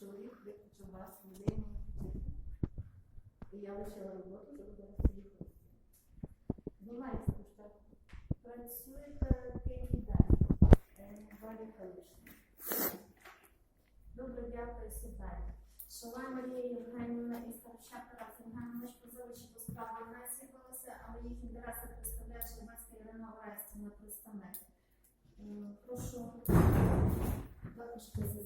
чоловік виключив вас в людині. І я лишила роботу, щоб зараз приїхати. Знімається куштар. Працюєте який день? Е, Валі Добре, дякую, сідайте. Шалай Марія Євгенівна і Старощак Тарас Євгенович позивачі до справи не з'явилися, але їх інтереси представляє Шербацька Ірина Орестівна, представник. Прошу Також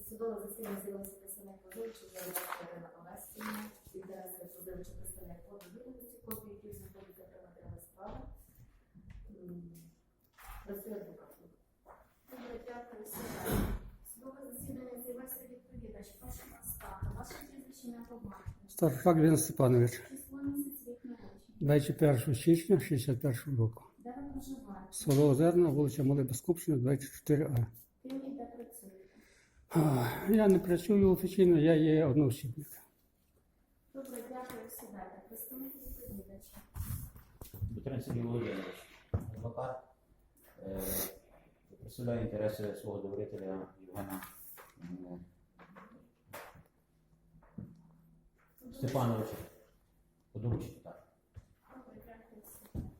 судове засідання з'явилися представник позивачі Шербацька Ірина Орестівна, інтереси позивачі представник фонду відомості, копії, які знаходяться при матеріалі справи. Працює адвокат. Добре, дякую, сідайте. Судове засідання з'явився відповідач. Прошу вас стати. Ваше прізвище не побачення. Старфак Він Степанович, Число місяць рік народження. 21 січня 61 року. Де ви проживаєте? Село Озерна, вулиця Малибескупщина, 24А. Ким і де працюєте? А, Я не працюю офіційно, я є одноосібник. Добре, дякую, сідайте. Представник відповідача. Петрин Сергій Володимирович, адвокат, е, представляє інтереси свого довірителя Євгена Степановича. Подоручити, так. Добре, дякую, сідайте.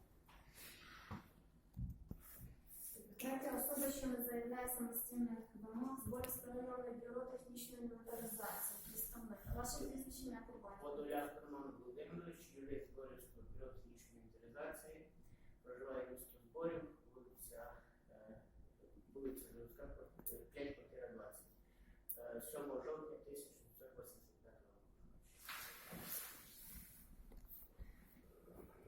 Третя особа, що не заявляє самостійних вимог, Зборівського районного бюро технічної інвентаризації. Представник. Ваше прізвище не побачення. Подоляк Роман Володимирович, юрист Борівського бюро технічної інвентаризації, проживає в місті Зборів, вулиця, е, вулиця Заводська, 5, квартира 20. Е, 7 жовтня 1985 року.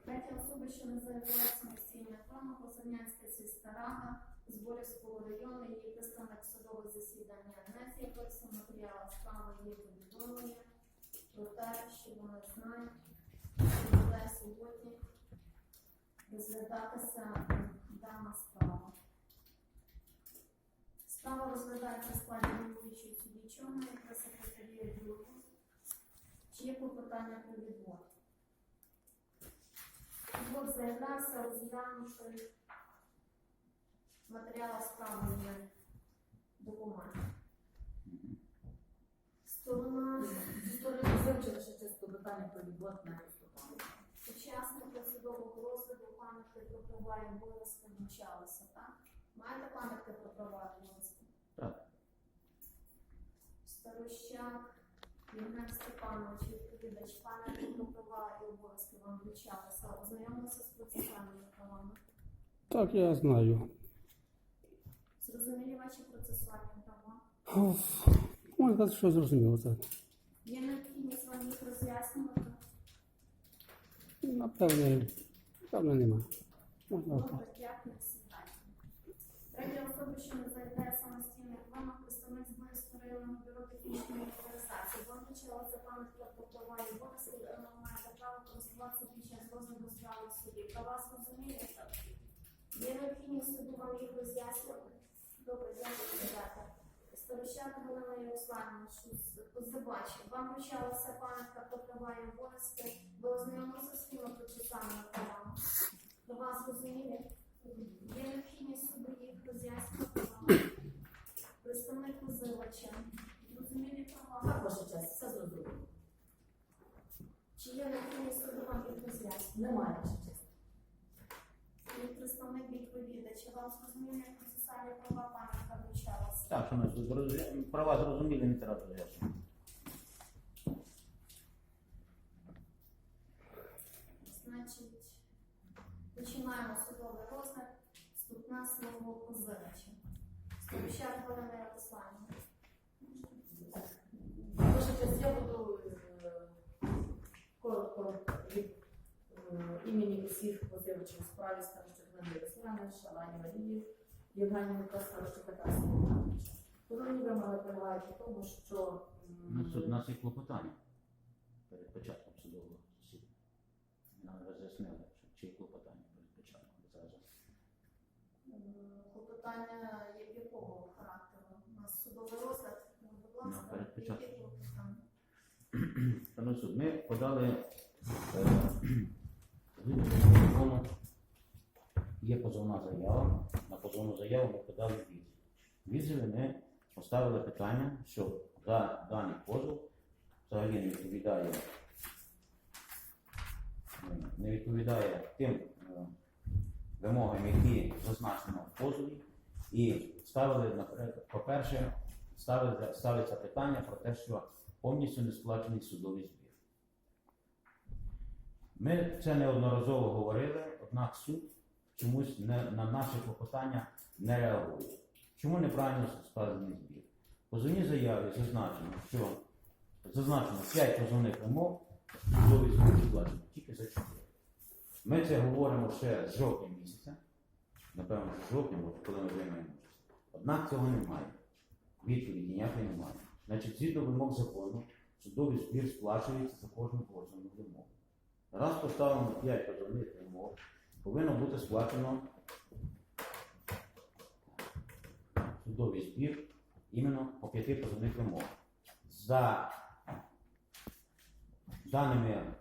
Третя особа, що не заявляє самостійних вимог, Осаднянська сільська рада Зборівського району, її представник судове засідання не з'явився, матеріал справи є повідомлення про те, що вони знають, що буде сьогодні розглядатися дана справа. Справа розглядається складі судді Чорної та секретарії Білорус. Чи є клопотання про відвод? Відвод заявлявся, розглянувши матеріали справи є документи. Мгм. Сторона Зі сторони вивчили чисто питання про відвод не виступали. учасника судового розгляду пам'ятки про права і обов'язки навчалися, так? Маєте пам'ятки про права і обов'язки? Так. Старощак, Євген Степанович, відповідач, пам'ятки про права і обов'язки вам вручалися, ознайомилися з процесуальними правами. Так, я знаю. Зрозумілі ваші процесуальні права? Можна сказати, що зрозуміло так. Є необхідність вам їх роз'яснювати? Напевне, напевне нема. Можна Добре, дякую, сідайте. Третя особа, що не заявляє самостійних вимог, представник Зборівського районного бюро технічної інвентаризації. Вам почалася пам'ятка про права обов'язки, ви маєте право користуватися під час розгляду справи в суді. Про вас розумієте? Є необхідність суду вам їх роз'яснювати? Добре, дякую, сідайте. Старощак Галина Ярославівна, що з- позивач, вам вручалася пам'ятка про права і обов'язки, ви ознайомилися з цими процесуальними правами? До вас розуміли? Є необхідність суду їх роз'яснювати вам. Представник позивача. Розумілі права? Так, ваша честь, все зрозуміло. Чи є необхідність суду вам їх роз'яснювати? Немає ваша честь. Представник відповідача. Вам зрозуміли, як процесуальні права? Так, що ми зрозумі- права зрозуміли, не треба роз'яснювати. Значить, починаємо судовий розгляд. Вступна слово позивача. Сторощак Галина Ярославівна. Ваша честь, я буду е, коротко від е, імені усіх позивачів у справі Надії Руслани, Шалані Марії, Старощука Тараса Івановича. Головні вимоги полягають у тому, що У м, нас, у нас є клопотання перед початком судового засідання. Нам роз'яснили, чи є клопотання перед початком зразу. М, Клопотання є- якого характеру? У нас судовий розгляд. Ну, Будь ласка, Ну, перед які клопотання? Суд, ми подали е, закону, є позовна заява. На позовну заяву ми подали відзив. Відзиви ми поставили питання, що да- даний позов взагалі не відповідає, не відповідає тим е, вимогам, які зазначено в позові, і ставили, по-перше, ставиться питання про те, що повністю не сплачений судовий збір. Ми це неодноразово говорили, однак суд чомусь не, на наші клопотання не реагує. Чому неправильно складений збір? Позовній заяві зазначено, що зазначено 5 позовних вимог, судовий збір сплачено тільки за 4. Ми це говоримо ще з жовтня місяця, напевно, з жовтня, коли ми приймаємо участь. Однак цього немає. Відповіді ніякої немає. Значить, згідно вимог закону, судовий збір сплачується за кожну позовну вимогу. Раз поставлено 5 позовних вимог, повинно бути сплачено судовий збір іменно по п'яти позовних вимог. За даними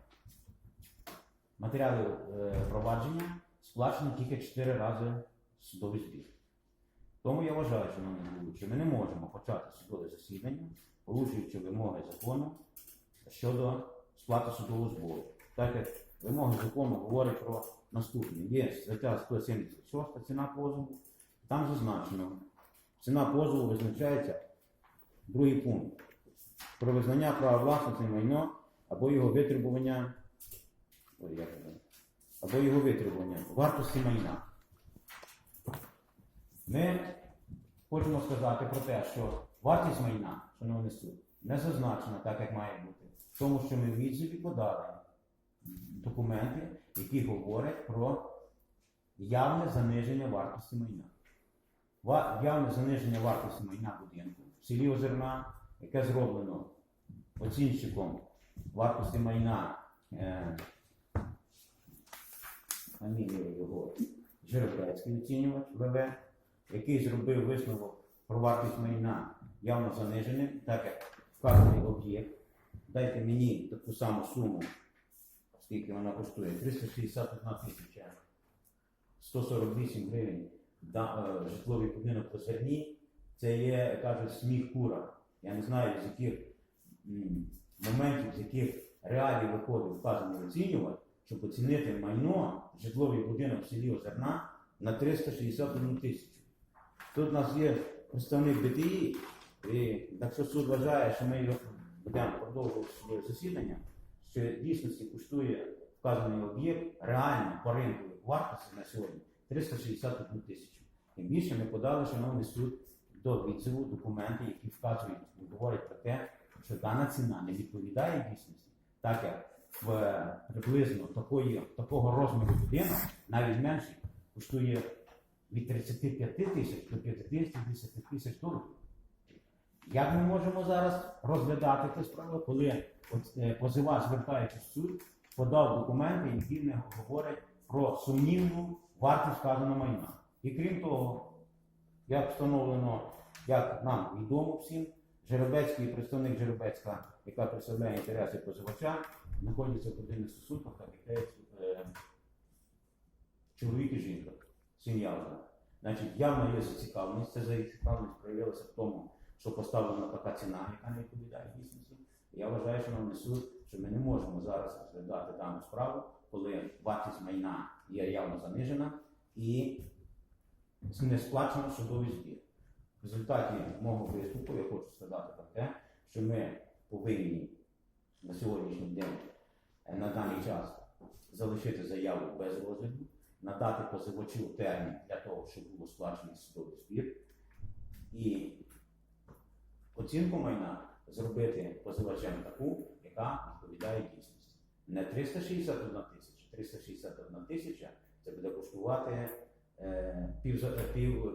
матеріалів е, провадження сплачено тільки 4 рази судовий збір. Тому я вважаю, що головуючи, ми не можемо почати судове засідання, порушуючи вимоги закону щодо сплати судового збору. Так як вимоги закону говорять про наступне. Є стаття 176 ціна позову, там зазначено, ціна позову визначається другий пункт про визнання права власності майно або його витребування, ой, це, або його витребування вартості майна. Ми хочемо сказати про те, що вартість майна, шановний суд, не зазначена так, як має бути. Тому, що ми в відзиві подали документи, які говорять про явне заниження вартості майна. Явне заниження вартості майна будинку в селі Озерна, яке зроблено оцінщиком вартості майна е, фамілія його Жеребецький оцінювач ВВ, який зробив висновок про вартість майна явно заниженим, так як вказаний об'єкт. Дайте мені таку саму суму, скільки вона коштує, 361 тисяча 148 гривень да, е, житловий будинок по зерні. Це є, кажуть, сміх кура. Я не знаю, з яких м, моментів, з яких реалій виходив вказаний оцінювач, щоб оцінити майно, житловий будинок в селі Озерна на 361 тисячу. Тут у нас є представник ДТІ, і якщо суд вважає, що ми його будемо продовжувати судове засідання, що в дійсності коштує вказаний об'єкт реально по ринковій вартості на сьогодні 361 тисячу. Тим більше ми подали, шановний суд, до відзиву документи, які вказують говорять про те, що дана ціна не відповідає дійсності, так як в е, приблизно такої, такого розміру будинок, навіть менший, коштує від 35 тисяч до 50 тисяч доларів. Як ми можемо зараз розглядати цю справу, коли е, позивач, звертаючись в суд, подав документи, які не говорять про сумнівну вартість вказаного майна. І крім того, як встановлено, як нам відомо всім, Жеребецький представник Жеребецька, яка представляє інтереси позивача, знаходиться в родинних стосунках, як е, чоловік і жінка, сім'я. Значить, явно є зацікавленість. Ця зацікавленість проявилася в тому, що поставлена така ціна, яка не відповідає дійсності. Я вважаю, шановний суд, що ми не можемо зараз розглядати дану справу, коли вартість майна є явно занижена і не сплачено судовий збір. В результаті мого виступу я хочу сказати про те, що ми повинні на сьогоднішній день е, на даний час залишити заяву без розгляду, надати позивачу термін для того, щоб було сплачений судовий збір, і оцінку майна зробити позивачем таку, яка відповідає дійсності. Не 361 тисяча, 361 тисяча це буде коштувати е, пів, е, пів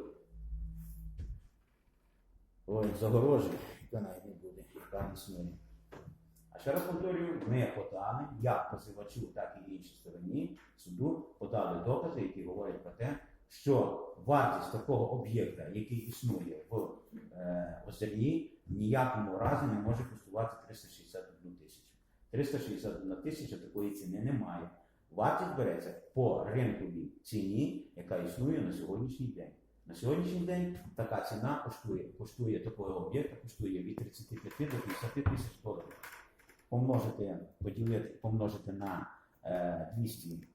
ой, загорожі, яка навіть не буде, яка існує. А ще раз повторюю, ми подали, як позивачу, так і іншій стороні суду подали докази, які говорять про те, що вартість такого об'єкта, який існує в е, Озерні, в ніякому разі не може коштувати 361 тисячу. 361 тисяча такої ціни немає. Вартість береться по ринковій ціні, яка існує на сьогоднішній день. На сьогоднішній день така ціна коштує, коштує такого об'єкта, коштує від 35 до 50 тисяч доларів. Помножити, поділити, помножити на е, 200,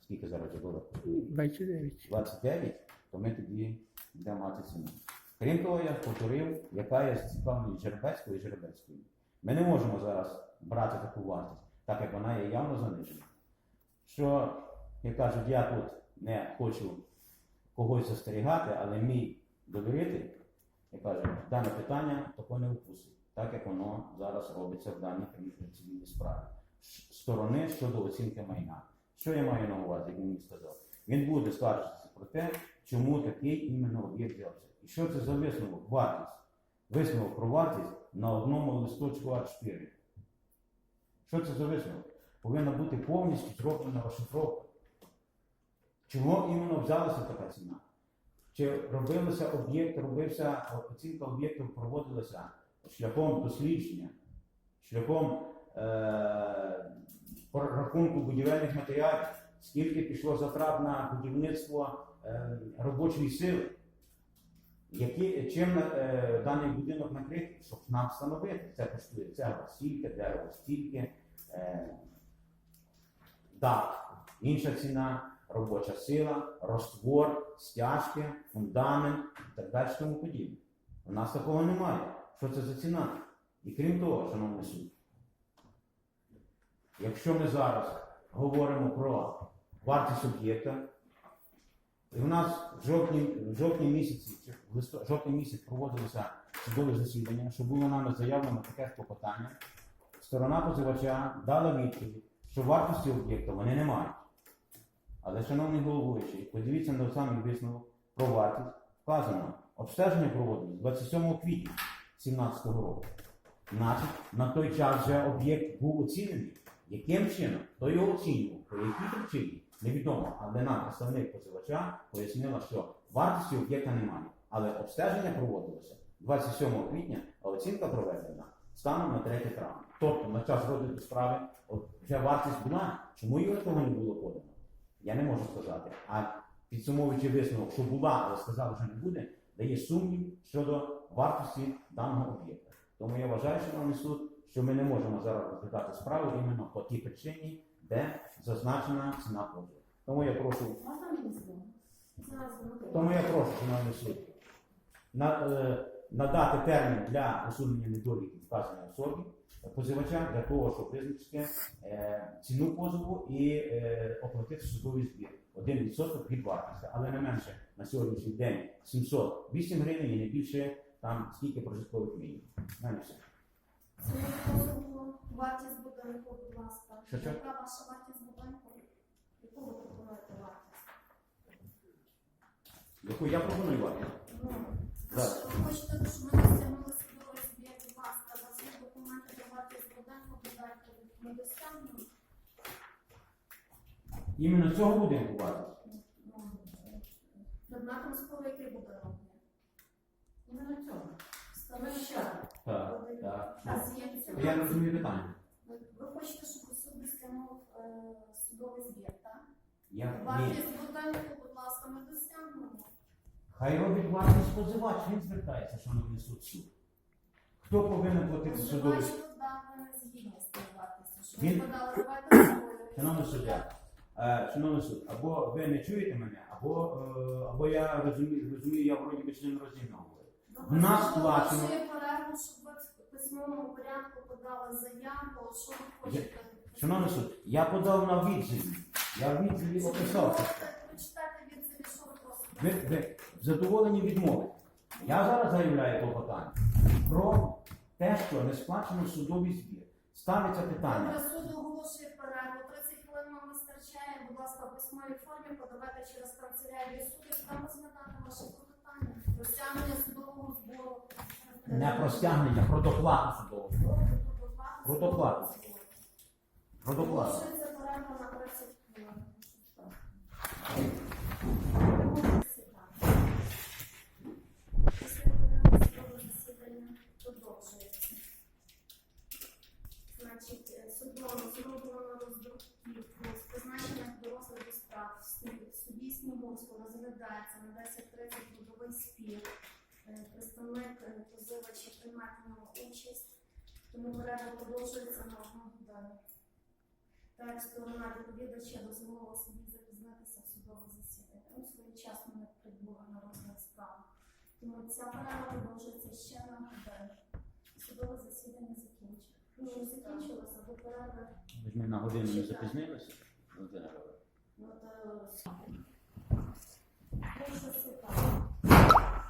скільки зараз говорю? 29. 29, то ми тоді будемо мати ціну. Крім того, я повторив, яка є зацікавленість Жеребецької і Жеребецької. Ми не можемо зараз брати таку вартість, так як вона є явно занижена. Що, як кажуть, я тут не хочу когось застерігати, але мій довіритель, я кажу, дане питання тако не впустить, так як воно зараз робиться в даній цивільній справі. Сторони щодо оцінки майна. Що я маю на увазі, як він мені сказав? Він буде скаржитися про те, чому такий іменно об'єкт взявся. І що це за висновок? Вартість. Висновок про вартість на одному листочку А4. Що це за висновок? Повинна бути повністю зроблена розшифровка. Чого іменно взялася така ціна? Чи робилося об'єкт, робився оцінка об'єктів проводилася шляхом дослідження, шляхом е, рахунку будівельних матеріалів, скільки пішло затрат на будівництво е, робочої сили, які, чим е, даний будинок накритий, щоб нам встановити, це коштує цегла стільки, дерево стільки, е, інша ціна, робоча сила, роствор, стяжки, фундамент і так далі тому подібне. У нас такого немає. Що це за ціна? І крім того, шановний суд, якщо ми зараз говоримо про вартість об'єкта, і в нас в жовтні, в жовтні місяці, в жовтні місяць проводилося судове засідання, що було нами заявлено таке клопотання. Сторона позивача дала відповідь, що вартості об'єкта вони не мають. Але, шановний головуючий, подивіться на самий висновок про вартість. Вказано, обстеження проводилось 27 квітня 2017 року. Значить, на той час вже об'єкт був оцінений. Яким чином? Хто його оцінював? По якій причині? Невідомо. Але нам представник позивача пояснила, що вартості об'єкта немає. Але обстеження проводилося 27 квітня, а оцінка проведена станом на 3 травня. Тобто на час розгляду справи от, вже вартість була. Чому його того не було подано? Я не можу сказати. А підсумовуючи висновок, що була, але сказали, що не буде, дає сумнів щодо вартості даного об'єкта. Тому я вважаю, шановний суд, що ми не можемо зараз розглядати справу іменно по тій причині, де зазначена ціна позову. Тому я прошу, тому я прошу, шановний суд, е, надати термін для усунення недоліків вказаної особі позивача для того, щоб визначити е, ціну позову і е, оплатити судовий збір. 1% від вартості, але не менше на сьогоднішній день 708 гривень і не більше там скільки прожиткових мінімумів. Знаєте послугу, вартість будинку, будь ласка. Що? Яка ваша вартість будинку? Яку ви пропонуєте вартість? Яку я пропоную вартість? Ну, ви хочете, щоб ми стягнули судовий збір, будь ласка, за всі документи про вартість будинку додайте ми досягнемо. Іменно цього будинку вартість. Ну, Предметом спору який будинок є? Іменно цього. Становища. Так, так. Я не розумію питання. Ви ви хочете, щоб суд стягнув е, судовий збір, так? Я ні. Вартість будь ласка, ми досягнемо. Хай робить вартість позивач, він звертається, шановний суд суд. Хто повинен платити судовий вартістю, Він- подали, давайте спорити. Шановний суддя, е, шановний суд, або ви не чуєте мене, або, е, або я розумію, розумію, я вроді би член роздільно говорю. В нас плачено. Вашої перерву, щоб ви в письмовому порядку подали заяву, що ви хочете. Шановний суд, я подав на відзиві. Я в відзиві описав. це що ви просите. Ви, ви задоволені відмови. Я зараз заявляю клопотання про те, що не сплачено судовий збір. Ставиться питання. Добре, суд оголошує перерву. 30 хвилин вам вистачає. Будь ласка, в письмовій формі подавайте через канцелярію суду, і там розглядати ваше клопотання. Про стягнення судового збору. Не про стягнення, про доплату судового. збору. Про доплату. Про доплату. Оголошується перерва на 30 хвилин. Перерви судове засідання Снігурського розглядається на 10.30 трудовий спір. Е, Представник е, позивача приймає в ньому участь, тому перерва продовжується на одну годину. Так сторона відповідача дозволила собі запізнитися в судове засідання. Ну, своєчасно не прибула на розгляд справи. Тому ця перерва продовжується ще на годину. Судове засідання закінчено. Ну, закінчилося до перерви. Ми на годину не запізнилися? Ну, то... Thank you.